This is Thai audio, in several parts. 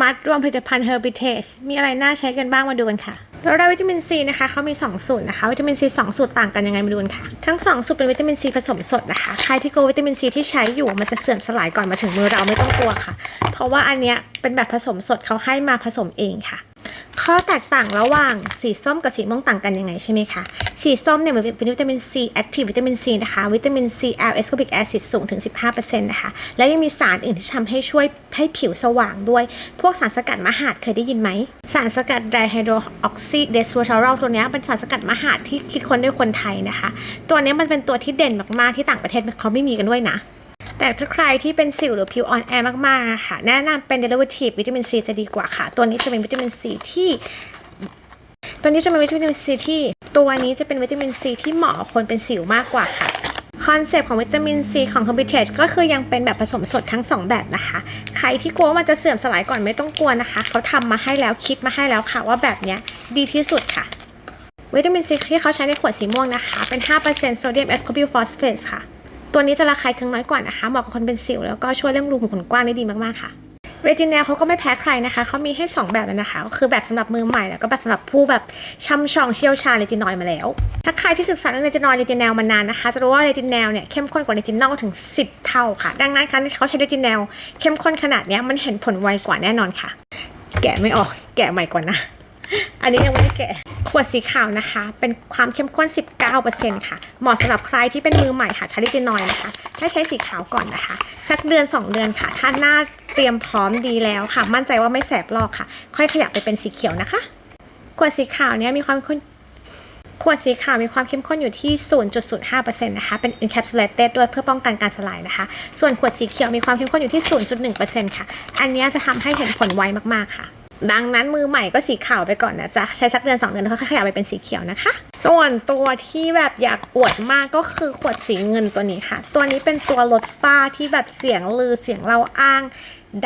มัดรวมผลิตภัณฑ์ Herbitage มีอะไรน่าใช้กันบ้างมาดูกันค่ะตัวแรกวิตามินซีนะคะเขามี 2 สูตรนะคะ วิตามินซี2สูตรต่างกันยังไงมาดูกันค่ะ ทั้ง 2 สูตรเป็นวิตามินซีผสมสดนะคะ ใครที่กลัววิตามินซีที่ใช้อยู่มันจะเสื่อมสลายก่อนมาถึงมือเราไม่ต้องกลัวค่ะ เพราะว่าอันเนี้ยเป็นแบบผสมสดเขาให้มาผสมเองค่ะ ข้อแตกต่างระหว่างสีส้มกับสีม่วงต่างกันยังไงใช่ไหมคะ สีส้มเนี่ยมันเป็นวิตามินซีแอคทีฟวิตามินซีนะคะ วิตามินซีแอลเอสโคบิกแอซิดสูงถึง 15%นะคะ และยังมีสารอื่นที่ทำให้ช่วยให้ผิวสว่างด้วย พวกสารสกัดมะหาดเคยได้ยินไหม สารสกัดไดไฮโดรออกซิเดสโวทารอลตัวนี้เป็นสารสกัดมะหาดที่คิดค้นด้วยคนไทยนะคะ ตัวนี้มันเป็นตัวที่เด่นมากๆที่ต่างประเทศเขาไม่มีกันด้วยนะ แต่ถ้าใครที่เป็นสิวหรือผิวอ่อนแอมากๆค่ะ แนะนำเป็น derivative วิตามินซีจะดีกว่าค่ะ ตัวนี้จะเป็นวิตามินซีที่ตัวนี้จะเป็นวิตามินซีที่ ตัวนี้จะเป็นวิตามินซีที่เหมาะกับคนเป็นสิวมากกว่าค่ะคอนเซปต์ของวิตามินซีของ c o m p i t a g e ก็คือยังเป็นแบบผสมสดทั้ง 2 แบบนะคะ ใครที่กลัวว่ามันจะเสื่อมสลายก่อนไม่ต้องกลัวนะคะ เขาทำมาให้แล้วคิดมาให้แล้วค่ะว่าแบบเนี้ยดีที่สุดค่ะ วิตามินซีที่เขาใช้ในขวดสีม่วงนะคะ เป็น 5%โซเดียม ascorbyl phosphate ค่ะ ตัวนี้จะระคายเคืองน้อยกว่านะคะ เหมาะกับคนเป็นสิว แล้วก็ช่วยเรื่องรูขุมขนกว้างได้ดีมากๆค่ะเรจิน l เขาก็ไม่แพ้ใครนะคะ เขามีให้ 2 แบบเลยนะคะ ก็คือแบบสำหรับมือใหม่ แล้วก็แบบสำหรับผู้แบบช่ำชองเชี่ยวชาญเรจินอยมาแล้ว ถ้าใครที่ศึกษาเรื่องเรจินอยเรจิน l มานานนะคะ จะรู้ว่าเรจิน l เนี่ยเข้มข้นกว่าเรจินอลถึง 10 เท่าค่ะ ดังนั้นการที่เขาใช้เรจิน l เข้มข้นขนาดนี้มันเห็นผลไวกว่าแน่นอนค่ะ แกะไม่ออก แกะใหม่ก่อนนะ อันนี้ยังไม่ได้แกะ ขวดสีขาวนะคะ เป็นความเข้มข้น 19%ค่ะ เหมาะสำหรับใครที่เป็นมือใหม่ค่ะใช้ลิจินอยนะคะถ้าใช้สีขาวก่อนนะคะ สักเดือน 2 เดือนค่ะ ถ้าหน้าเตรียมพร้อมดีแล้วค่ะ มั่นใจว่าไม่แสบลอกค่ะ ค่อยขยับไปเป็นสีเขียวนะคะ ขวดสีขาวเนี้ยมีความข้นขวดสีขาวมีความเข้มข้นอยู่ที่ 0.05%นะคะ เป็น encapsulated ด้วยเพื่อป้องกันการสลายนะคะ ส่วนขวดสีเขียวมีความเข้มข้นอยู่ที่ 0.1%ค่ะ อันนี้จะทำให้เห็นผลไวมาก ๆ ค่ะ ดังนั้นมือใหม่ก็สีขาวไปก่อนนะจ๊ะ ใช้สักเดือน 2 เดือนแล้วค่อยขยับไปเป็นสีเขียวนะคะ ส่วนตัวที่แบบอยากอวดมากก็คือขวดสีเงินตัวนี้ค่ะ ตัวนี้เป็นตัวลดฝ้าที่แบบเสียงลือเสียงเล่าอ้าง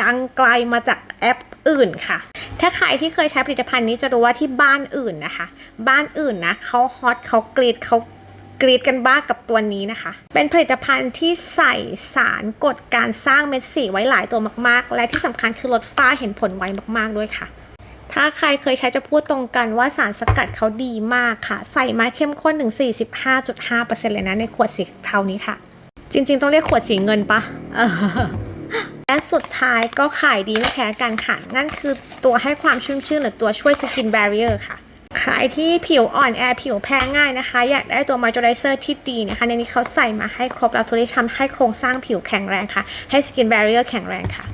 ดังไกลมาจากแอปอื่นค่ะ ถ้าใครที่เคยใช้ผลิตภัณฑ์นี้จะรู้ว่าที่บ้านอื่นนะคะ บ้านอื่นนะเขาฮอตเขากรีดเขา กรีดกันบ้ากับตัวนี้นะคะ เป็นผลิตภัณฑ์ที่ใส่สารกดการสร้างเม็ดสีไว้หลายตัวมากๆ และที่สำคัญคือลดฝ้าเห็นผลไวมากๆด้วยค่ะ ถ้าใครเคยใช้จะพูดตรงกันว่าสารสกัดเขาดีมากค่ะ ใส่มาเข้มข้นถึง 45.5%เลยนะในขวดสีเทานี้ค่ะ จริงๆ ต้องเรียกขวดสีเงินปะและสุดท้ายก็ขายดีไม่แพ้กันค่ะ นั่นคือตัวให้ความชุ่มชื่นหรือตัวช่วยสกิน b บ r เ i อร์ค่ะ ใครที่ผิวอ่อนแอผิวแพ้ง่ายนะคะ อยากได้ตัวม o เจอไรเซอร์ที่ดีนะคะ ในนี้เขาใส่มาให้ครบแล้วตัวนี้ทำให้โครงสร้างผิวแข็งแรงค่ะ ให้สกิน b บ r เ i อร์แข็งแรงค่ะ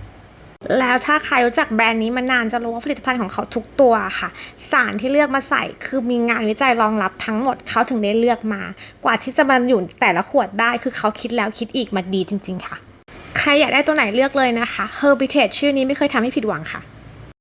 แล้วถ้าใครรู้จักแบรนด์นี้มานานจะรู้ว่าผลิตภัณฑ์ของเขาทุกตัวค่ะ สารที่เลือกมาใส่คือมีงานวิจัยรองรับทั้งหมดเขาถึงได้เลือกมา กว่าที่จะมาอยู่แต่ละขวดได้ คือเขาคิดแล้วคิดอีกมาดีจริง ๆ ค่ะ ใครอยากได้ตัวไหนเลือกเลยนะคะ Herbitage ชื่อนี้ไม่เคยทำให้ผิดหวังค่ะ